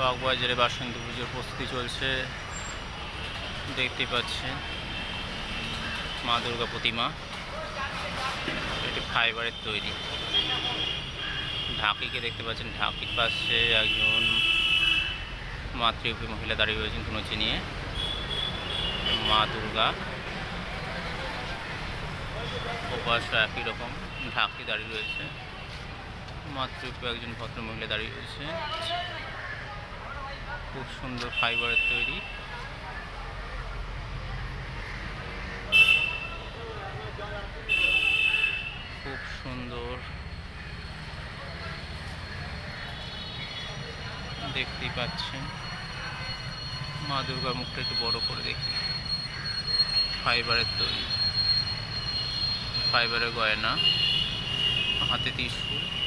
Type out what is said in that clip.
বাগবাজারে বাসন্তী পুজোর প্রস্তুতি চলছে। দেখতে পাচ্ছেন মা দুর্গা প্রতিমা। এটি ফাইবারের তৈরি। ঢাকিকে দেখতে পাচ্ছেন ঢাকির পাশে একজন মাতৃরূপী মহিলা দাঁড়িয়ে রয়েছেন কুনুচি নিয়ে। মা দুর্গা। ওপাশে একই রকম, ঢাকি দাঁড়িয়ে রয়েছে। মাতৃরূপী একজন ভদ্র মহিলা দাঁড়িয়ে রয়েছে। খুব সুন্দর ফাইবারের তৈরি। খুব সুন্দর। দেখতেই পাচ্ছেন। মা দুর্গার মুখটা একটু বড় করে দেখি। ফাইবারের তৈরি। ফাইবারের গয়না। হাতে ত্রিশূল